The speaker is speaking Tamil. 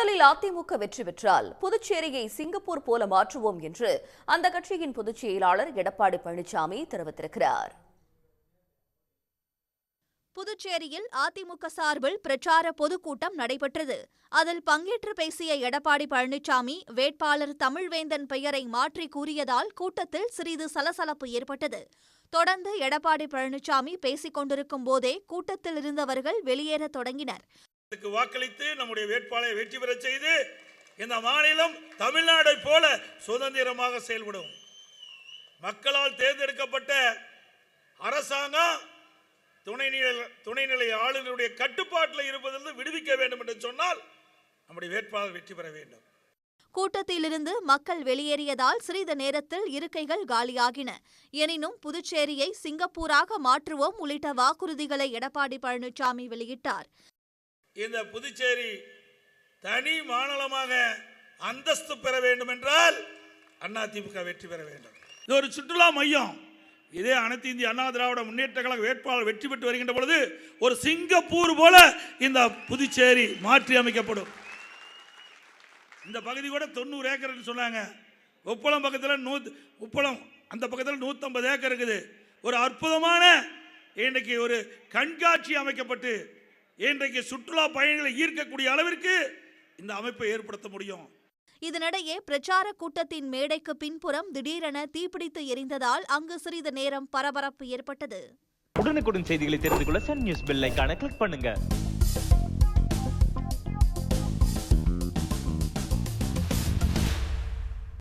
தேர்தலில் அதிமுக வெற்றி பெற்றால் புதுச்சேரியை சிங்கப்பூர் போல மாற்றுவோம் என்று அந்த கட்சியின் பொதுச் செயலாளர் எடப்பாடி பழனிசாமி தெரிவித்திருக்கிறார். புதுச்சேரியில் அதிமுக சார்பில் பிரச்சார பொதுக்கூட்டம் நடைபெற்றது. அதில் பங்கேற்று பேசிய எடப்பாடி பழனிசாமி வேட்பாளர் தமிழ்வேந்தன் பெயரை மாற்றி கூறியதால் கூட்டத்தில் சிறிது சலசலப்பு ஏற்பட்டது. தொடர்ந்து எடப்பாடி பழனிசாமி பேசிக் கொண்டிருக்கும் போதே கூட்டத்தில் இருந்தவர்கள் வெளியேறத் தொடங்கினர். வாக்களித்து நம்முடைய வேட்பாளரை வெற்றி பெற செய்து இந்த மாநிலம் தமிழ்நாடை போல சுதந்திரமாக செயல்படும். மக்களால் தேர்ந்தெடுக்கப்பட்ட அரசாங்கம் துணைநிலை துணைநிலை ஆளுநருடைய கட்டுப்பாட்டில் இருப்பதிலிருந்து விடுவிக்க வேண்டும் என்று சொன்னால் நம்முடைய வேட்பாளர் வெற்றி பெற வேண்டும். கூட்டத்திலிருந்து மக்கள் வெளியேறியதால் சிறிது நேரத்தில் இருக்கைகள் காலியாகின. எனினும் புதுச்சேரியை சிங்கப்பூராக மாற்றுவோம் உள்ளிட்ட வாக்குறுதிகளை எடப்பாடி பழனிசாமி வெளியிட்டார். இந்த புதுச்சேரி தனி மாநிலமாக அந்தஸ்து பெற வேண்டும் என்றால் திமுக வெற்றி பெற வேண்டும். இது ஒரு சுற்றுலா மையம். இதே அனைத்து இந்திய அண்ணா திராவிட முன்னேற்ற கழக வேட்பாளர் வெற்றி பெற்று வருகின்ற பொழுது ஒரு சிங்கப்பூர் போல இந்த புதுச்சேரி மாற்றி அமைக்கப்படும். இந்த பகுதி கூட தொண்ணூறு ஏக்கர்னு சொன்னாங்க. உப்பளம் பக்கத்தில் நூ உப்பளம் அந்த பக்கத்தில் நூற்றம்பது ஏக்கர் இருக்குது. ஒரு அற்புதமான இன்றைக்கு ஒரு கண்காட்சி அமைக்கப்பட்டு இன்றைக்கு சுற்றுலா பயணிகளை ஈர்க்கக்கூடிய அளவிற்கு இந்த அமைப்பை ஏற்படுத்த முடியும். இதனிடையே பிரச்சார கூட்டத்தின் மேடைக்கு பின்புறம் திடீரென தீப்பிடித்து எரிந்ததால் அங்கு சிறிது நேரம் பரபரப்பு ஏற்பட்டது. உடனுக்குடன் செய்திகளை தெரிந்து கொள்ள சன் நியூஸ் பெல் ஐகானை கிளிக் பண்ணுங்க.